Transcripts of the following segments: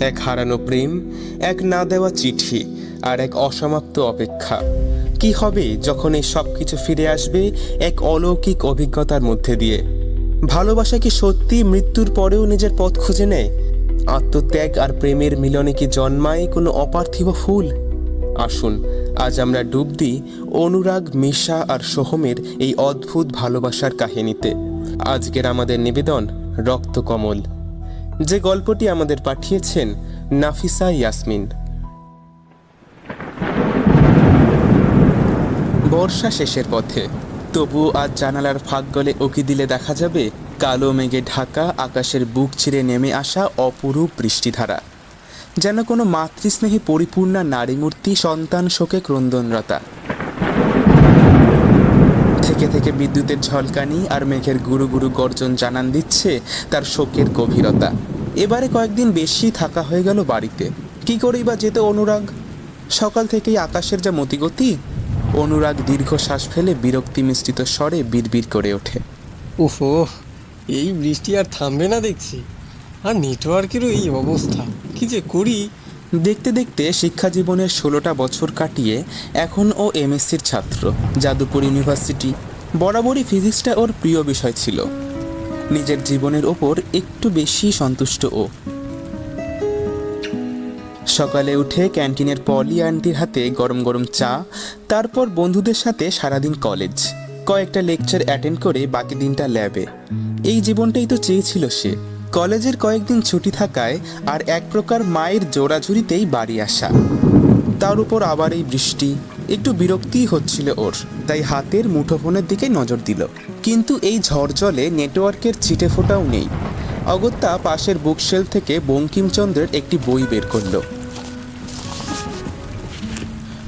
এক হারানো প্রেম, এক না দেওয়া চিঠি আর এক অসমাপ্ত অপেক্ষা। কি হবে যখন এই সব কিছু ফিরে আসবে এক অলৌকিক অভিজ্ঞতার মধ্যে দিয়ে? ভালোবাসা কি সত্যি মৃত্যুর পরেও নিজের পথ খুঁজে নেয়? আত্মত্যাগ আর প্রেমের মিলনে কি জন্মায় কোনো অপার্থিব ফুল? আসুন, আজ আমরা ডুব দিই অনুরাগ, মিশা আর সোহমের এই অদ্ভুত ভালোবাসার কাহিনীতে। আজকের আমাদের নিবেদন, রক্তকমল। যে গল্পটি আমাদের পাঠিয়েছেন নাফিসা ইয়াসমিন। বর্ষা শেষের পথে। তবু আজ জানালার ফাঁক গলে উকি দিলে দেখা যাবে, কালো মেঘে ঢাকা, আকাশের বুক ছিঁড়ে নেমে আসা অপরূপ বৃষ্টিধারা। যেন কোনো মাতৃস্নেহী পরিপূর্ণা নারীমূর্তি সন্তান শোকে ক্রন্দনরতা। থেকে থেকে বিদ্যুতের ঝলকানি আর মেঘের গুরু গুরু গর্জন জানান দিচ্ছে তার শোকের গভীরতা। এবারে কয়েকদিন বেশি থাকা হয়ে গেল বাড়িতে। কি করেই বা যেতে অনুরাগ? সকাল থেকেই আকাশের যা মতিগতি অনুরাগ দীর্ঘ শ্বাস ফেলে বিরক্তি মিশ্রিত স্বরে বিড়বিড় করে ওঠে। ওহো এই বৃষ্টি আর থামবে না দেখছি। আর নেটওয়ার্কেরও এই অবস্থা কি যে করি? দেখতে দেখতে শিক্ষা জীবনের ষোলোটা বছর কাটিয়ে এখন ও এমএসসির ছাত্র যাদবপুর ইউনিভার্সিটি। বরাবরই ফিজিক্সটা ওর প্রিয় বিষয় ছিল। নিজের জীবনের ওপর একটু বেশি সন্তুষ্ট ও। সকালে উঠে ক্যান্টিনের পলি আন্টির হাতে গরম গরম চা, তারপর বন্ধুদের সাথে সারাদিন কলেজ। কয়েকটা লেকচার অ্যাটেন্ড করে বাকি দিনটা ল্যাবে। এই জীবনটাই তো চেয়েছিল সে। কলেজের কয়েকদিন ছুটি থাকায় আর এক প্রকার মায়ের জোড়াঝুরিতেই বাড়ি আসা। তার উপর আবার এই বৃষ্টি একটু বিরক্তি হচ্ছিল ওর, তাই হাতের মুঠোফোনের দিকে নজর দিল। কিন্তু এই ঝড় জলে নেটওয়ার্কের ছিটে ফোটাও নেই। অগত্যা পাশের বুকশেল থেকে বঙ্কিমচন্দ্রের একটি বই বের করল।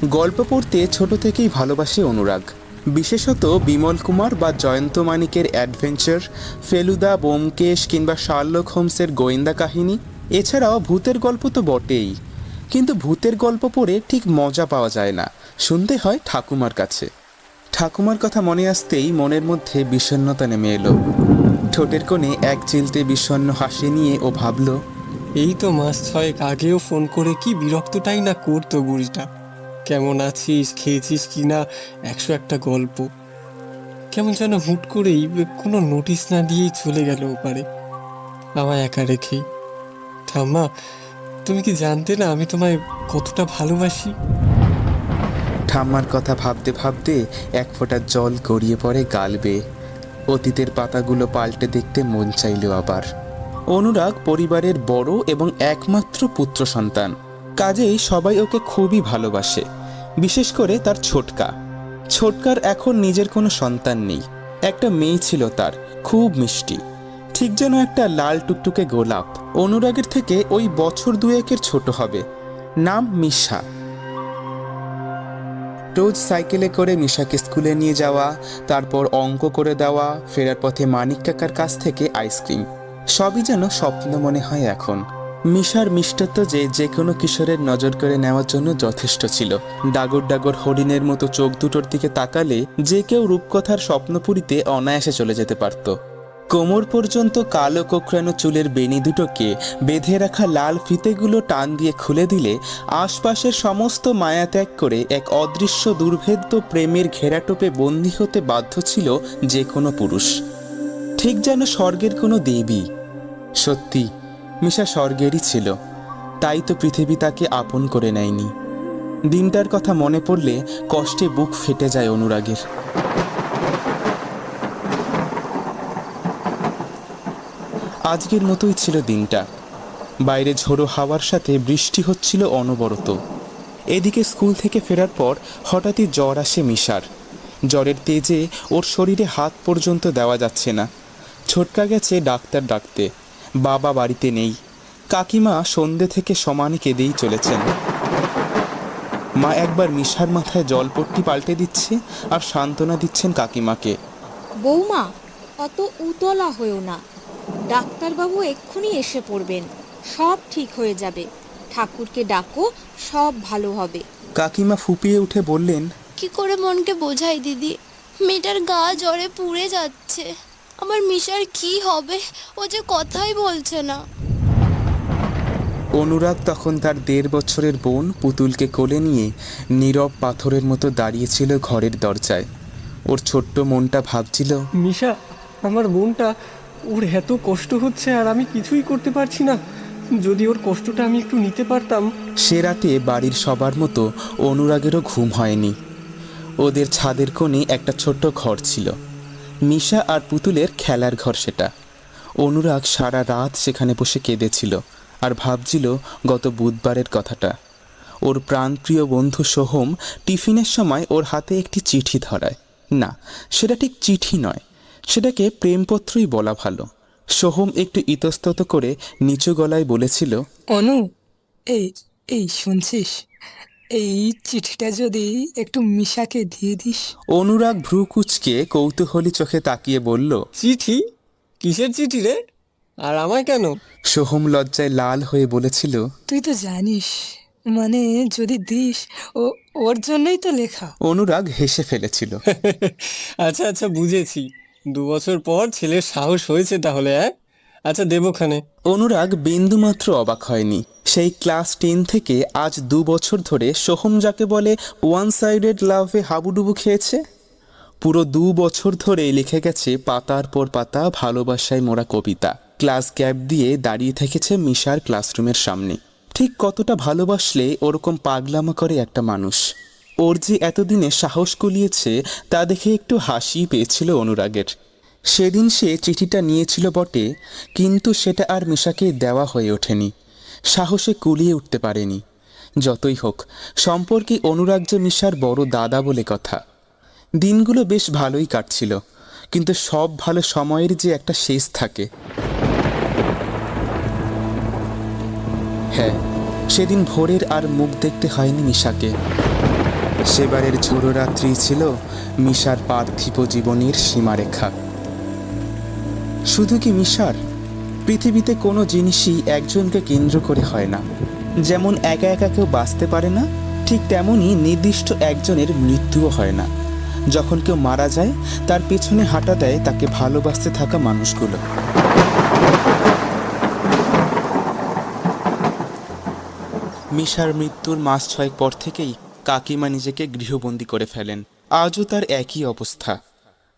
গল্প পড়তে ছোট থেকেই ভালোবাসে অনুরাগ। বিশেষত বিমল কুমার বা জয়ন্ত মানিকের অ্যাডভেঞ্চার, ফেলুদা, বোমকেশ কিংবা শার্লক হোমসের গোয়েন্দা কাহিনী, এছাড়াও ভূতের গল্প তো বটেই। কিন্তু ভূতের গল্প পড়ে ঠিক মজা পাওয়া যায় না। শুনতে হয় ঠাকুমার কাছে। ঠাকুমার কথা মনে আসতেই মনের মধ্যে বিষণ্ণতা নেমে এলো। ঠোঁটের কোণে এক চিলতে বিষণ্ণ হাসি নিয়ে ও ভাবলো, এই তো মাস ছয়েক আগেও ফোন করে কি বিরক্তটাই না করতো বুড়িটা। কেমন আছিস, খেয়েছিস কি না, একশো একটা গল্প। কেমন যেন হুট করেই কোনো নোটিশ না দিয়েই চলে গেল ওপারে। আমায় একা রেখেই। ঠাম্মা তুমি কি জানতে না আমি তোমায় কতটা ভালোবাসি? ঠাম্মার কথা ভাবতে ভাবতে এক ফোঁটা জল গড়িয়ে পড়ে গাল বেয়ে। অতীতের পাতাগুলো পাল্টে দেখতে মন চাইল আবার। অনুরাগ পরিবারের বড় এবং একমাত্র পুত্র সন্তান। কাজেই সবাই ওকে খুবই ভালোবাসে, বিশেষ করে তার ছোটকা। ছোটকার এখন নিজের কোনো সন্তান নেই। একটা মেয়ে ছিল তার, খুব মিষ্টি। ঠিক যেন একটা লাল টুকটুকে গোলাপ। অনুরাগের থেকে ওই বছর দুয়েকের ছোট হবে। নাম মিশা। রোজ সাইকেলে করে মিশাকে স্কুলে নিয়ে যাওয়া, তারপর অঙ্ক করে দেওয়া, ফেরার পথে মানিক কাকার কাছ থেকে আইসক্রিম। সবই যেন স্বপ্ন মনে হয় এখন। মিশার মিষ্টত্ব যে যে কোনো কিশোরের নজর করে নেওয়ার জন্য যথেষ্ট ছিল। ডাগর ডাগর হরিণের মতো চোখ দুটোর দিকে তাকালে যে কেউ রূপকথার স্বপ্নপুরীতে অনায়াসে চলে যেতে পারত। কোমর পর্যন্ত কালো কোকড়ানো চুলের বেনি দুটোকে বেঁধে রাখা লাল ফিতেগুলো টান দিয়ে খুলে দিলে আশপাশের সমস্ত মায়া ত্যাগ করে এক অদৃশ্য দুর্ভেদ্য প্রেমের ঘেরাটোপে বন্দী হতে বাধ্য ছিল যে কোনো পুরুষ। ঠিক যেন স্বর্গের কোনো দেবী। সত্যি, মিশা স্বর্গেরই ছিল। তাই তো পৃথিবী তাকে আপন করে নেয়নি। দিনটার কথা মনে পড়লে কষ্টে বুক ফেটে যায় অনুরাগের। আজকের মতোই ছিল দিনটা। বাইরে ঝোড়ো হাওয়ার সাথে বৃষ্টি হচ্ছিল অনবরত। এদিকে স্কুল থেকে ফেরার পর হঠাৎই জ্বর আসে মিশার। জ্বরের তেজে ওর শরীরে হাত পর্যন্ত দেওয়া যাচ্ছে না। ছোটকা গেছে ডাক্তার ডাকতে। বাবা বাড়িতে নেই। কাকিমা সন্ধে থেকে সমানে কেঁদেই চলেছেন। মা একবার মিশার মাথায় জলপট্টি পাল্টে দিচ্ছে আর সান্ত্বনা দিচ্ছেন কাকিমাকে। বৌমা, অত উতলা হয়েও না। ডাক্তারবাবু এক্ষুনি এসে পড়বেন। সব ঠিক হয়ে যাবে। ঠাকুরকে ডাকো সব ভালো হবে। কাকিমা ফুপিয়ে উঠে বললেন কি করে মনকে বোঝাই দিদি? মেয়েটার গা জ্বরে পুড়ে যাচ্ছে। আমার মিশার কি হবে? ও যে কথাই বলছে না। অনুরাগ তখন তার দেড় বছরের বোন পুতুলকে কোলে নিয়ে নীরব পাথরের মতো দাঁড়িয়েছিল ঘরের দরজায়। ওর ছোট্ট মনটা ভাবছিল মিশা আমার বোনটা ওর এত কষ্ট হচ্ছে আর আমি কিছুই করতে পারছি না। যদি ওর কষ্টটা আমি একটু নিতে পারতাম। সে রাতে বাড়ির সবার মতো অনুরাগেরও ঘুম হয়নি। ওদের ছাদের কোণে একটা ছোট্ট ঘর ছিল। মিশা আর পুতুলের খেলার ঘর সেটা। অনুরাগ সারা রাত সেখানে বসে কেঁদেছিল আর ভাবছিল গত বুধবারের কথাটা। ওর প্রাণপ্রিয় বন্ধু সোহম টিফিনের সময় ওর হাতে একটি চিঠি ধরায়। না, সেটা ঠিক চিঠি নয়। সেটাকে প্রেমপত্রই বলা ভালো। সোহম একটু ইতস্তত করে নিচু গলায় বলেছিল অনু এই এই শুনছিস? এই চিঠিটা যদি একটু মিশাকে দিয়ে দিস। অনুরাগ ভ্রু কুচকে কৌতূহলী চোখে তাকিয়ে বলল চিঠি? কিসের চিঠি রে? আর আমায় কেন? সোহম লজ্জায় লাল হয়ে বলেছিল তুই তো জানিস মানে যদি দিস ও ওর জন্যই তো লেখা। অনুরাগ হেসে ফেলেছিল। আচ্ছা আচ্ছা বুঝেছি। দু বছর পর ছেলের সাহস হয়েছে তাহলে হ্যাঁ আচ্ছা দেবখানে অনুরাগ বিন্দুমাত্র অবাক হয়নি। সেই ক্লাস টেন থেকে আজ দু বছর ধরে সোহম যাকে বলে ওয়ান সাইডেড লাভে হাবুডুবু খেয়েছে। পুরো দু বছর ধরে লিখে গেছে পাতার পর পাতা, ভালোবাসায় মোড়া কবিতা। ক্লাস গ্যাপ দিয়ে দাঁড়িয়ে থেকেছে মিশার ক্লাসরুমের সামনে। ঠিক কতটা ভালোবাসলে ওরকম পাগলামা করে একটা মানুষ। ওর যে এতদিনে সাহস কুলিয়েছে, তা দেখে একটু হাসি পেয়েছিল অনুরাগের। সেদিন সে চিঠিটা নিয়েছিল বটে, কিন্তু সেটা আর মিশাকে দেওয়া হয়ে ওঠেনি। সাহসে কুলিয়ে উঠতে পারেনি। যতই হোক, সম্পর্কে অনুরাগ যে মিশার বড় দাদা বলে কথা। দিনগুলো বেশ ভালোই কাটছিল, কিন্তু সব ভালো সময়ের যে একটা শেষ থাকে। হ্যাঁ সেদিন ভোরের আর মুখ দেখতে হয়নি মিশাকে। সেবারের ঝোড়ো রাত্রি ছিল মিশার পার্থিব জীবনের সীমারেখা। শুধু কি মিশার? পৃথিবীতে কোনো জিনিসই একজনকে কেন্দ্র করে হয় না। যেমন একা একা কেউ বাঁচতে পারে না, ঠিক তেমনই নির্দিষ্ট একজনের মৃত্যুও হয় না। যখন কেউ মারা যায়, তার পেছনে হাঁটা দেয় তাকে ভালোবাসতে থাকা মানুষগুলো। মিশার মৃত্যুর মাস ছয়েক পর থেকেই কাকিমা নিজেকে গৃহবন্দী করে ফেলেন। আজও তার একই অবস্থা।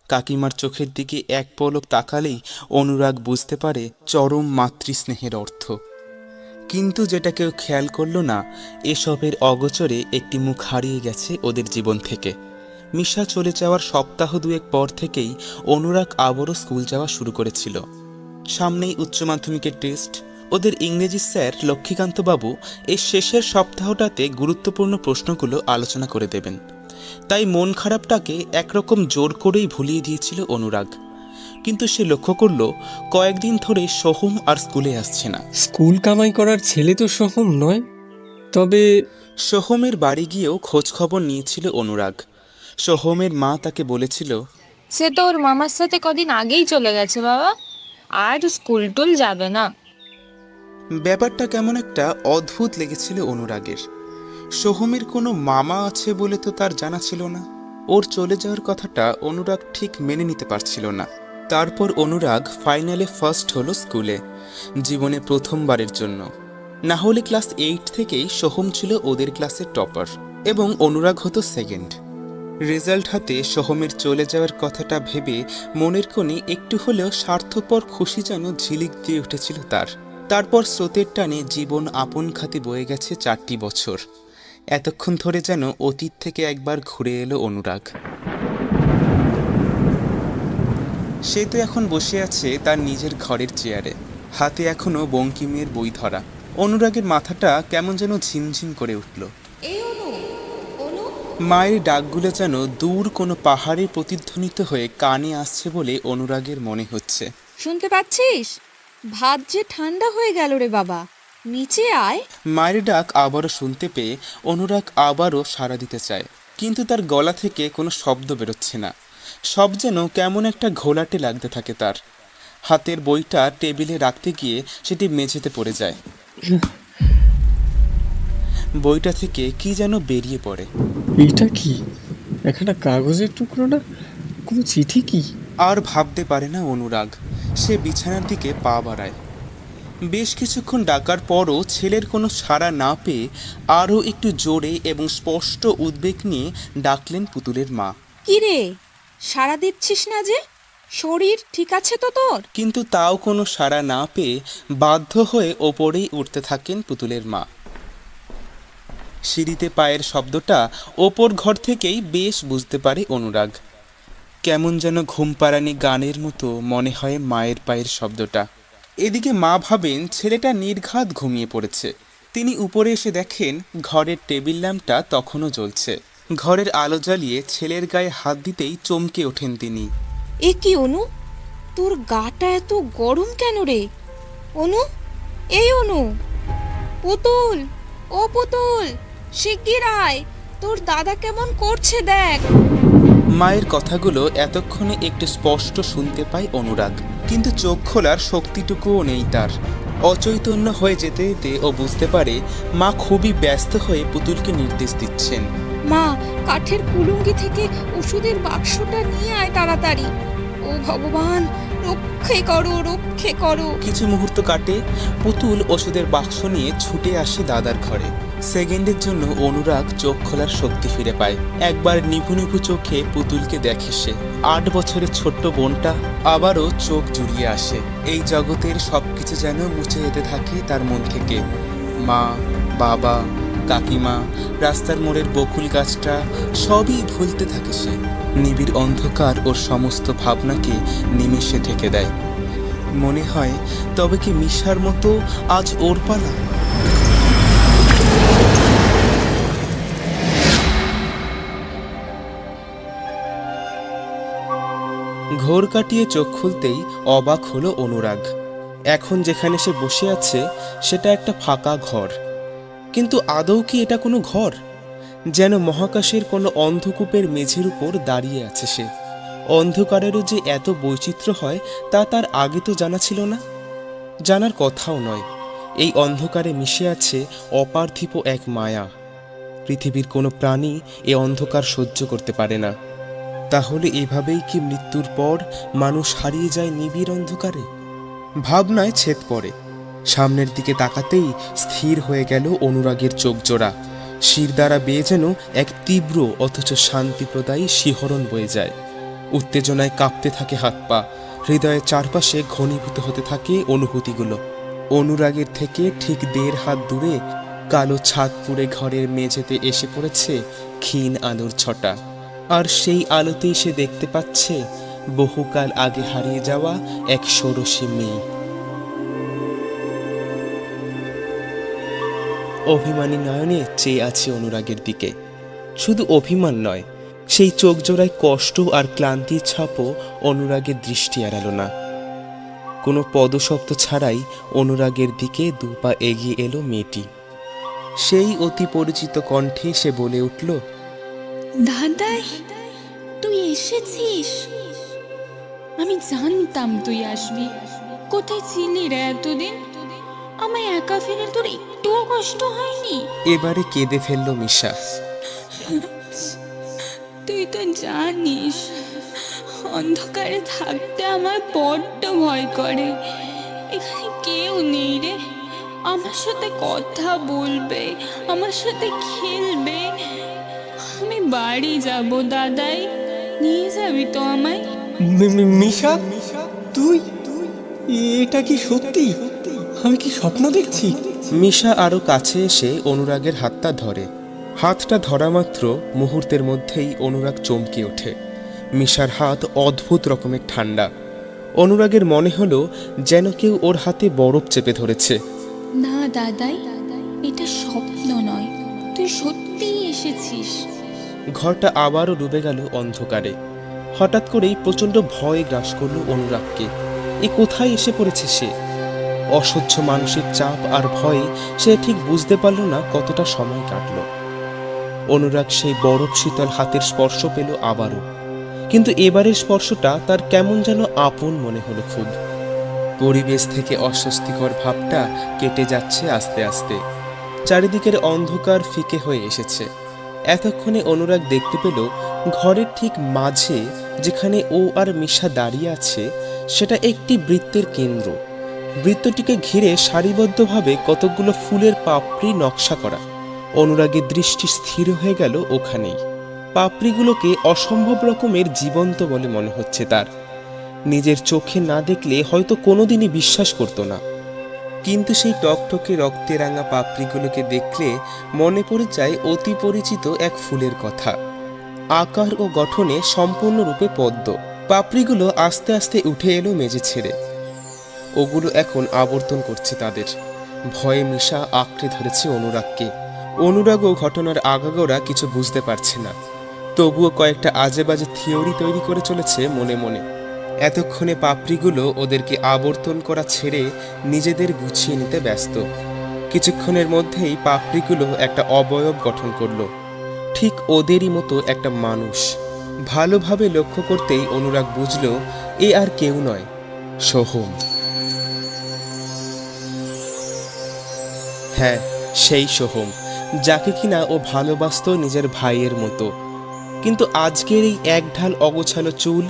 কাকিমার চোখের দিকে এক পলক তাকালেই অনুরাগ বুঝতে পারে চরম মাতৃস্নেহের অর্থ। কিন্তু যেটা কেউ খেয়াল করল না, এসবের অগোচরে একটি মুখ হারিয়ে গেছে ওদের জীবন থেকে। মিশা চলে যাওয়ার সপ্তাহ দুয়েক পর থেকেই অনুরাগ আবারও স্কুল যাওয়া শুরু করেছিল। সামনেই উচ্চ মাধ্যমিকের টেস্ট ওদের ইংরেজি স্যার লক্ষ্মীকান্তবাবু এই শেষের সপ্তাহটাতে গুরুত্বপূর্ণ প্রশ্নগুলো আলোচনা করে দেবেন। তাই মন খারাপটাকে একরকম জোর করেই ভুলিয়ে দিয়েছিল অনুরাগ। কিন্তু সে লক্ষ্য করল কয়েকদিন ধরে সোহম আর স্কুলে আসছে না। স্কুল কামাই করার ছেলে তো সোহম নয়। তবে সোহমের বাড়ি গিয়েও খোঁজ খবর নিয়েছিল অনুরাগ। সোহমের মা তাকে বলেছিল সে তো ওর মামার সাথে কদিন আগেই চলে গেছে বাবা। আর স্কুল টুল যাবে না। ব্যাপারটা কেমন একটা অদ্ভুত লেগেছিল অনুরাগের। সোহমের কোনো মামা আছে বলে তো তার জানা ছিল না। ওর চলে যাওয়ার কথাটা অনুরাগ ঠিক মেনে নিতে পারছিল না। তারপর অনুরাগ ফাইনালে ফার্স্ট হলো স্কুলে, জীবনে প্রথমবারের জন্য। না হলে ক্লাস এইট থেকেই সোহম ছিল ওদের ক্লাসের টপার এবং অনুরাগ হতো সেকেন্ড রেজাল্ট হাতে সোহমের চলে যাওয়ার কথাটা ভেবে মনের কোণে একটু হলেও স্বার্থপর খুশি যেন ঝিলিক দিয়ে উঠেছিল তার। তারপর স্রোতের টানে জীবন আপন খাতে বয়ে গেছে চারটি বছর। এতক্ষণ ধরে যেন অতীত থেকে একবার ঘুরে এলো অনুরাগ। সে তো এখন বসে আছে তার নিজের ঘরের চেয়ারে। হাতে এখনও বঙ্কিমের বই ধরা। অনুরাগের মাথাটা কেমন যেন ঝিমঝিম করে উঠল। মায়ের ডাকগুলো যেন দূর কোনো পাহাড়ে প্রতিধ্বনিত হয়ে কানে আসছে বলে অনুরাগের মনে হচ্ছে। শুনতে পাচ্ছিস? ভাত যে ঠান্ডা হয়ে গেল রে বাবা। নিচে আয়। মায়ের ডাক আবারও শুনতে পেয়ে অনুরাগ আবারও সাড়া দিতে চায় কিন্তু তার গলা থেকে কোনো শব্দ বেরোচ্ছে না। সব যেন কেমন একটা ঘোলাটে লাগতে থাকে তার। হাতের বইটা টেবিলে রাখতে গিয়ে সেটি মেঝেতে পড়ে যায়। বইটা থেকে কি যেন বেরিয়ে পড়ে। এটা কি? একটা কাগজের টুকরো না? কোনো চিঠি কি? আর ভাবতে পারে না অনুরাগ। সে বিছানার দিকে পা বাড়ায়। বেশ কিছুক্ষণ ডাকার পরও ছেলের কোনো সাড়া না পেয়ে আরও একটু জোরে এবং স্পষ্ট উদ্বেগ নিয়ে ডাকলেন পুতুলের মা। কিরে সাড়া দিচ্ছিস না যে? শরীর ঠিক আছে তো তোর? কিন্তু তাও কোনো সাড়া না পেয়ে বাধ্য হয়ে ওপরেই উঠতে থাকেন পুতুলের মা। সিঁড়িতে পায়ের শব্দটা ওপর ঘর থেকেই বেশ বুঝতে পারে অনুরাগ। কেমন যেন ঘুমপাড়ানি গানের মতো মনে হয় মায়ের পায়ের শব্দটা। এদিকে মা ভাবেন ছেলেটা নির্ঘাত ঘুমিয়ে পড়েছে। তিনি উপরে এসে দেখেন ঘরের টেবিল ল্যাম্পটা তখনও জ্বলছে। ঘরের আলো জ্বালিয়ে ছেলের গায়ে হাত দিতেই চমকে ওঠেন তিনি। এ কি, অনু? তোর গাটা এত গরম কেন রে? অনু? এই অনু! পুতুল! ও পুতুল! শিগগির আয়! তোর দাদা কেমন করছে দেখ! মায়ের কথাগুলো এতক্ষণে একটু স্পষ্ট শুনতে পায় অনুরাগ। কিন্তু চোখ খোলার শক্তিটুকুও নেই তার। অচৈতন্য হয়ে যেতে যেতে ও বুঝতে পারে মা খুবই ব্যস্ত হয়ে পুতুলকে নির্দেশ দিচ্ছেন। মা কাঠের কুলুঙ্গি থেকে ওষুধের বাক্সটা নিয়ে আয় তাড়াতাড়ি। ও ভগবান রক্ষে করো রক্ষে করো। কিছু মুহূর্ত কাটে পুতুল ওষুধের বাক্স নিয়ে ছুটে আসে দাদার ঘরে। সেকেন্ডের জন্য অনুরাগ চোখ খোলার শক্তি ফিরে পায়। একবার নিভু নিভু চোখে পুতুলকে দেখে সে। আট বছরের ছোট্ট বোনটা আবারও চোখ জুড়িয়ে আসে। এই জগতের সব কিছু যেন মুছে যেতে থাকে তার মন থেকে। মা, বাবা, কাকিমা, রাস্তার মোড়ের বকুল গাছটা, সবই ভুলতে থাকে সে। নিবিড় অন্ধকার ওর সমস্ত ভাবনাকে নিমেষে ঢেকে দেয়। মনে হয় তবে কি মিশার মতো আজ ওর পালা? ঘোর কাটিয়ে চোখ খুলতেই অবাক হলো অনুরাগ। এখন যেখানে সে বসে আছে, সেটা একটা ফাঁকা ঘর। কিন্তু আদৌ কি এটা কোনো ঘর? যেন মহাকাশের কোনো অন্ধকূপের মেঝের উপর দাঁড়িয়ে আছে সে। অন্ধকারেরও যে এত বৈচিত্র্য হয়, তা তার আগে তো জানা ছিল না। জানার কথাও নয়। এই অন্ধকারে মিশে আছে অপার্থিব এক মায়া। পৃথিবীর কোনো প্রাণী এ অন্ধকার সহ্য করতে পারে না। তাহলে এভাবেই কি মৃত্যুর পর মানুষ হারিয়ে যায় নিবিড় অন্ধকারে? ভাবনায় ছেদ পড়ে। সামনের দিকে তাকাতেই স্থির হয়ে গেল অনুরাগের চোখ জোড়া শির দ্বারা বেয়ে যেন এক তীব্র অথচ শান্তিপ্রদায়ী শিহরণ বয়ে যায়। উত্তেজনায় কাঁপতে থাকে হাত পা, হৃদয়ের চারপাশে ঘনীভূত হতে থাকে অনুভূতিগুলো। অনুরাগের থেকে ঠিক দেড় হাত দূরে কালো ছাদ পুড়ে ঘরের মেঝেতে এসে পড়েছে ক্ষীণ আলোর ছটা। আর সেই আলোতেই সে দেখতে পাচ্ছে, বহুকাল আগে হারিয়ে যাওয়া এক ষোড়শী মেয়ে। অভিমানী নয়নে চেয়ে আছে অনুরাগের দিকে। শুধু অভিমান নয়, সেই চোখ জোড়ায় কষ্ট আর ক্লান্তির ছাপও অনুরাগের দৃষ্টি এড়াল না। কোনো পদশব্দ ছাড়াই অনুরাগের দিকে দু পা এগিয়ে এলো মেয়েটি। সেই অতি পরিচিত কণ্ঠে সে বলে উঠল দাদাই তুই এসেছিস? আমি জানতাম তুই আসবি। কোথায় ছিলি রে এতদিন? আমায় একা ফেলে তোর একটুও কষ্ট হয়নি। এবারে কেঁদে ফেলল মিশা। তুই তো জানিস অন্ধকারে থাকতে আমার বড্ড ভয় করে। এখানে কেউ নেই রে। আমার সাথে কথা বলবে আমার সাথে খেলবে। আমি বাড়ি যাব দাদাই। নিয়ে যাবি তো আমায়? মিশা তুই এটা কি সত্যি? আমি কি স্বপ্ন দেখছি? মিশা আরও কাছে এসে অনুরাগের হাতটা ধরে। হাতটা ধরা মাত্র মুহূর্তের মধ্যেই অনুরাগ চমকে ওঠে। মিশার হাত অদ্ভুত রকমের ঠান্ডা। অনুরাগের মনে হলো যেন কেউ ওর হাতে বরফ চেপে ধরেছে। না দাদাই এটা স্বপ্ন নয়। তুই সত্যিই এসেছিস। ঘরটা আবারও ডুবে গেল অন্ধকারে। হঠাৎ করেই প্রচণ্ড ভয় গ্রাস করল অনুরাগকে। এ কোথায় এসে পড়েছে সে? অসহ্য মানসিক চাপ আর ভয়ে সে ঠিক বুঝতে পারল না কতটা সময় কাটল। অনুরাগ সেই বরফ শীতল হাতের স্পর্শ পেল আবারও। কিন্তু এবারের স্পর্শটা তার কেমন যেন আপন মনে হলো খুব। পরিবেশ থেকে অস্বস্তিকর ভাবটা কেটে যাচ্ছে আস্তে আস্তে। চারিদিকের অন্ধকার ফিকে হয়ে এসেছে। এতক্ষণে অনুরাগ দেখতে পেল ঘরের ঠিক মাঝে যেখানে ও আর মিশা দাঁড়িয়ে আছে, সেটা একটি বৃত্তের কেন্দ্র। বৃত্তটিকে ঘিরে সারিবদ্ধভাবে কতকগুলো ফুলের পাপড়ি নকশা করা। অনুরাগের দৃষ্টি স্থির হয়ে গেল ওখানেই। পাপড়িগুলোকে অসম্ভব রকমের জীবন্ত বলে মনে হচ্ছে তার। নিজের চোখে না দেখলে হয়তো কোনোদিনই বিশ্বাস করতো না। কিন্তু সেই টকটকে রক্তে রাঙা পাপড়িগুলোকে দেখলে মনে পড়ে যায় অতি পরিচিত এক ফুলের কথা। আকার ও গঠনে সম্পূর্ণরূপে পদ্ম। পাপড়িগুলো আস্তে আস্তে উঠে এলো মেঝে ছেড়ে। ওগুলো এখন আবর্তন করছে তাদের। ভয়ে মিশা আঁকড়ে ধরেছে অনুরাগকে। অনুরাগও ঘটনার আগাগোড়া কিছু বুঝতে পারছে না। তবুও কয়েকটা আজে বাজে থিওরি তৈরি করে চলেছে মনে মনে। এতক্ষণে পাপড়িগুলো ওদেরকে আবর্তন করা ছেড়ে নিজেদের গুছিয়ে নিতে ব্যস্ত। কিছুক্ষণের মধ্যেই পাপড়িগুলো একটা অবয়ব গঠন করল। ঠিক ওদেরই মতো একটা মানুষ। ভালোভাবে লক্ষ্য করতেই অনুরাগ বুঝল, এ আর কেউ নয়, সোহম। হ্যাঁ সেই সোহম, যাকে কিনা ও ভালোবাসত নিজের ভাইয়ের মতো। কিন্তু আজকের এই এক ঢাল অগোছালো চুল,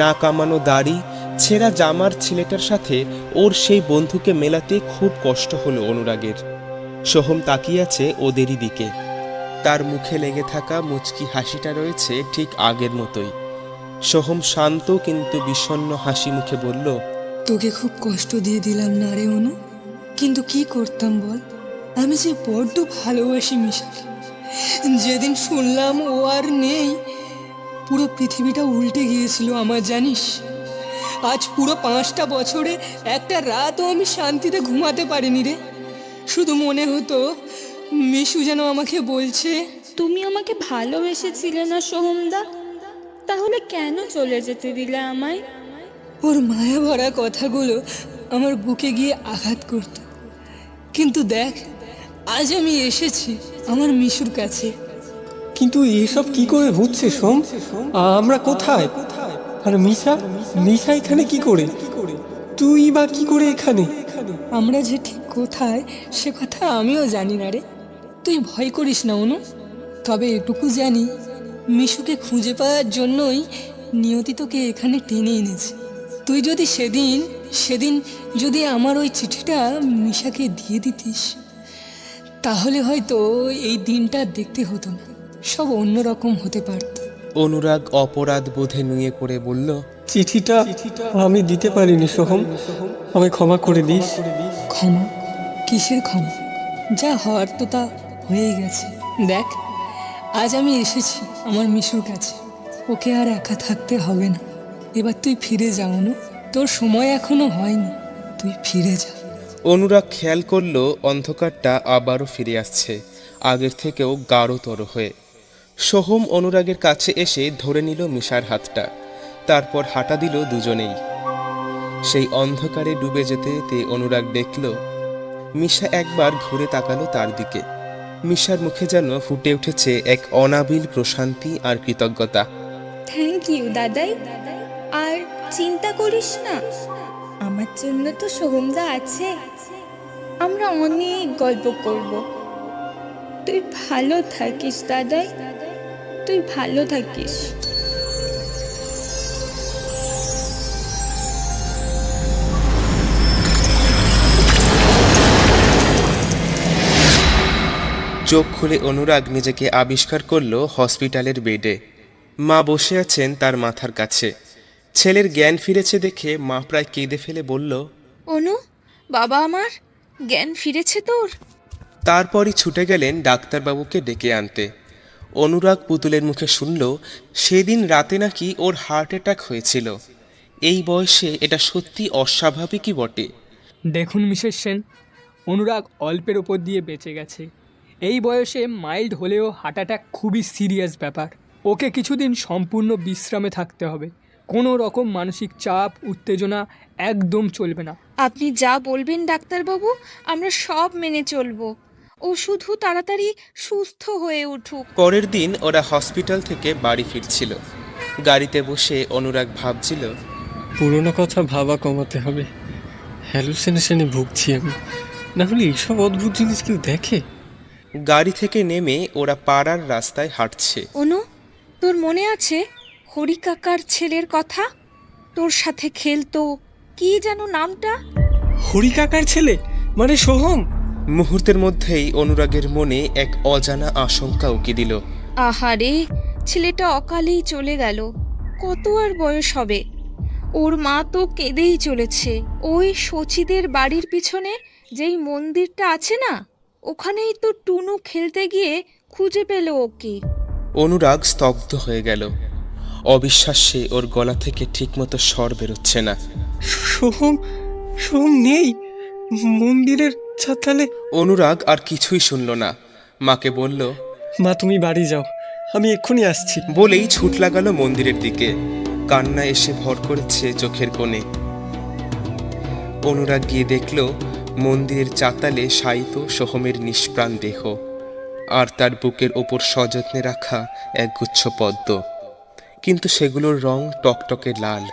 না কামানো দাড়ি, ছেঁড়া জামার ছেলেটার সাথে ওর সেই বন্ধুকে মেলাতে খুব কষ্ট হলো অনুরাগের। সোহম তাকিয়ে আছে ওদেরই দিকে। তার মুখে লেগে থাকা মুচকি হাসিটা রয়েছে ঠিক আগের মতোই। সোহম শান্ত কিন্তু বিষণ্ণ হাসি মুখে বলল, তোকে খুব কষ্ট দিয়ে দিলাম না রে অনু, কিন্তু কি করতাম বল? আমি যে বড্ড ভালোবাসি মিশাকে। যেদিন শুনলাম ও আর নেই পুরো পৃথিবীটা উল্টে গিয়েছিল আমার জানিস? আজ পুরো পাঁচটা বছরে একটা রাতও আমি শান্তিতে ঘুমাতে পারিনি রে। শুধু মনে হতো মিশু যেন আমাকে বলছে তুমি আমাকে ভালোবেসেছিলে না সোহমদা? তাহলে কেন চলে যেতে দিলে আমায়? ওর মায়া ভরা কথাগুলো আমার বুকে গিয়ে আঘাত করত। কিন্তু দেখ আজ আমি এসেছি আমার মিশুর কাছে। কিন্তু এসব কি করে হচ্ছে সোম? আমরা কোথায়? আর মিশা? মিশা এখানে কি করে? তুই বা কি করে এখানে? আমরা যে ঠিক কোথায় সে কথা আমিও জানি না রে। তুই ভয় করিস না অনু। তবে এটুকু জানি মিশুকে খুঁজে পাওয়ার জন্যই নিয়তি তোকে এখানে টেনে এনেছে। তুই যদি সেদিন সেদিন যদি আমার ওই চিঠিটা মিশাকে দিয়ে দিতিস তাহলে হয়তো এই দিনটা দেখতে হতো না। সব অন্যরকম হতে পারত। অনুরাগ অপরাধ বোধে নুয়ে পড়ে বলল চিঠিটা আমি দিতে পারিনি সোহম। আমায় ক্ষমা করে দিস। ক্ষমা? কিসের ক্ষমা? যা হওয়ার তো তা হয়ে গেছে। দেখ আজ আমি এসেছি আমার মিশুর কাছে। ওকে আর একা থাকতে হবে না। এবার তুই ফিরে যাও না তোর সময় এখনও হয়নি। তুই ফিরে যা। অনুরাগ খেয়াল করল অন্ধকারটা আবারও ফিরে আসছে, আগের থেকেও গাঢ়তর হয়ে। সোহম অনুরাগের কাছে এসে ধরে নিল মিশার হাতটা, তারপর হাঁটা দিল দুজনেই। সেই অন্ধকারে ডুবে যেতে যেতে অনুরাগ দেখল, মিশা একবার ঘুরে তাকালো তার দিকে। মিশার মুখে যেন ফুটে উঠেছে এক অনাবিল প্রশান্তি আর কৃতজ্ঞতা। থ্যাংক ইউ দাদাই। আর চিন্তা করিস না আমার জন্য তো সোহমদা আছে। আমরা অনেক গল্প করব। তুই ভালো থাকিস, দাদাই। তুই ভালো থাকিস। চোখ খুলে অনুরাগ নিজেকে আবিষ্কার করল হসপিটালের বেডে। মা বসে আছেন তার মাথার কাছে। ছেলের জ্ঞান ফিরেছে দেখে মা প্রায় কেঁদে ফেলে বলল অনু বাবা আমার জ্ঞান ফিরেছে তোর? তারপরই ছুটে গেলেন ডাক্তারবাবুকে ডেকে আনতে। অনুরাগ পুতুলের মুখে শুনল সেদিন রাতে নাকি ওর হার্ট অ্যাটাক হয়েছিল। এই বয়সে এটা সত্যি অস্বাভাবিকই বটে। দেখুন মিসেস সেন অনুরাগ অল্পের ওপর দিয়ে বেঁচে গেছে। এই বয়সে মাইল্ড হলেও হার্ট অ্যাটাক খুবই সিরিয়াস ব্যাপার। ওকে কিছুদিন সম্পূর্ণ বিশ্রামে থাকতে হবে। কোনো রকম মানসিক চাপ উত্তেজনা একদম চলবে না। আপনি যা বলবেন ডাক্তারবাবু আমরা সব মেনে চলবো। ও শুধু তাড়াতাড়ি সুস্থ হয়ে উঠুক। পরের দিন ওরা হসপিটাল থেকে বাড়ি ফিরছিল। গাড়িতে বসে অনুরাগ ভাবছিল পুরোনো কথা ভাবা কমাতে হবে। হ্যালুসিনেশনে ভুগছি আমি। না হলে এইসব অদ্ভুত জিনিস কেউ দেখে? গাড়ি থেকে নেমে ওরা পাড়ার রাস্তায় হাঁটছে। অনু তোর মনে আছে? হরি কাকার ছেলের কথা? তোর সাথে খেলতো কি যেন নামটা? হরিকাকার ছেলে? মানে সোহম? মুহূর্তের মধ্যেই অনুরাগের মনে এক অজানা আশঙ্কা উকি দিল। আহারে ছেলেটা অকালেই চলে গেল। কত আর বয়স হবে? ওর মা তো কেঁদেই চলেছে। ওই সচিদের বাড়ির পিছনে যেই মন্দিরটা আছে না ওখানেই তো টুনু খেলতে গিয়ে খুঁজে পেল ওকে। অনুরাগ স্তব্ধ হয়ে গেল। অবিশ্বাস্যে ওর গলা থেকে ঠিকমতো স্বর বেরোচ্ছে না। সোহম সোহম নেই। মন্দিরের ছাতালে অনুরাগ আর কিছুই শুনল না। মাকে বলল মা তুমি বাড়ি যাও। আমি এক্ষুনি আসছি। বলেই ছুট লাগালো মন্দিরের দিকে। কান্না এসে ভর করেছে চোখের কোণে। অনুরাগ গিয়ে দেখল মন্দিরের চাতালে শায়িত সোহমের নিষ্প্রাণ দেহ। আর তার বুকের ওপর সযত্নে রাখা একগুচ্ছ পদ্ম। কিন্তু সেগুলোর রং টকটকে লাল।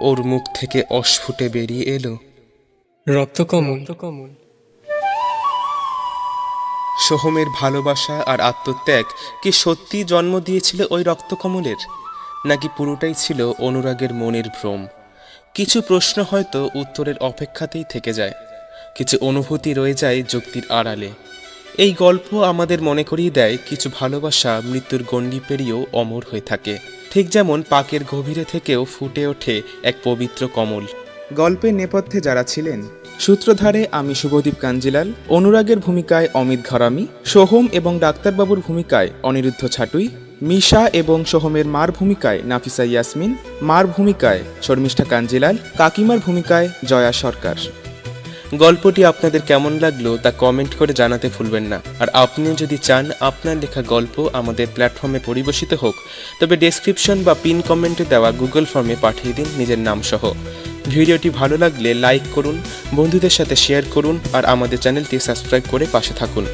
ওর মুখ থেকে অস্ফুটে বেরিয়ে এলো। রক্তকমল কমল। সোহমের ভালোবাসা আর আত্মত্যাগ কি সত্যি জন্ম দিয়েছিল ওই রক্তকমলের নাকি পুরোটাই ছিল অনুরাগের মনের ভ্রম? কিছু প্রশ্ন হয়তো উত্তরের অপেক্ষাতেই থেকে যায়। কিছু অনুভূতি রয়ে যায় যুক্তির আড়ালে। এই গল্প আমাদের মনে করিয়ে দেয় কিছু ভালোবাসা মৃত্যুর গণ্ডি পেরিয়েও অমর হয়ে থাকে। ঠিক যেমন পাকের গভীরে থেকেও ফুটে ওঠে এক পবিত্র কমল। গল্পের নেপথ্যে যারা ছিলেন, সূত্রধারে আমি শুভদীপ কাঞ্জিলাল, অনুরাগের ভূমিকায় অমিত ঘরামি, সোহম এবং ডাক্তারবাবুর ভূমিকায় অনিরুদ্ধ ছাটুই, মিশা এবং সোহমের মার ভূমিকায় নাফিসা ইয়াসমিন, মার ভূমিকায় শর্মিষ্ঠা কাঞ্জিলাল, কাকিমার ভূমিকায় জয়া সরকার। গল্পটি আপনাদের কেমন লাগল তা কমেন্ট করে জানাতে ভুলবেন না। আর আপনিও যদি চান আপনার লেখা গল্প আমাদের প্ল্যাটফর্মে পরিবেশিত হোক, তবে ডেসক্রিপশন বা পিন কমেন্টে দেওয়া গুগল ফর্মে পাঠিয়ে দিন নিজের নাম সহ ভিডিওটি ভালো লাগলে লাইক করুন, বন্ধুদের সাথে শেয়ার করুন, আর আমাদের চ্যানেলটি সাবস্ক্রাইব করে পাশে থাকুন।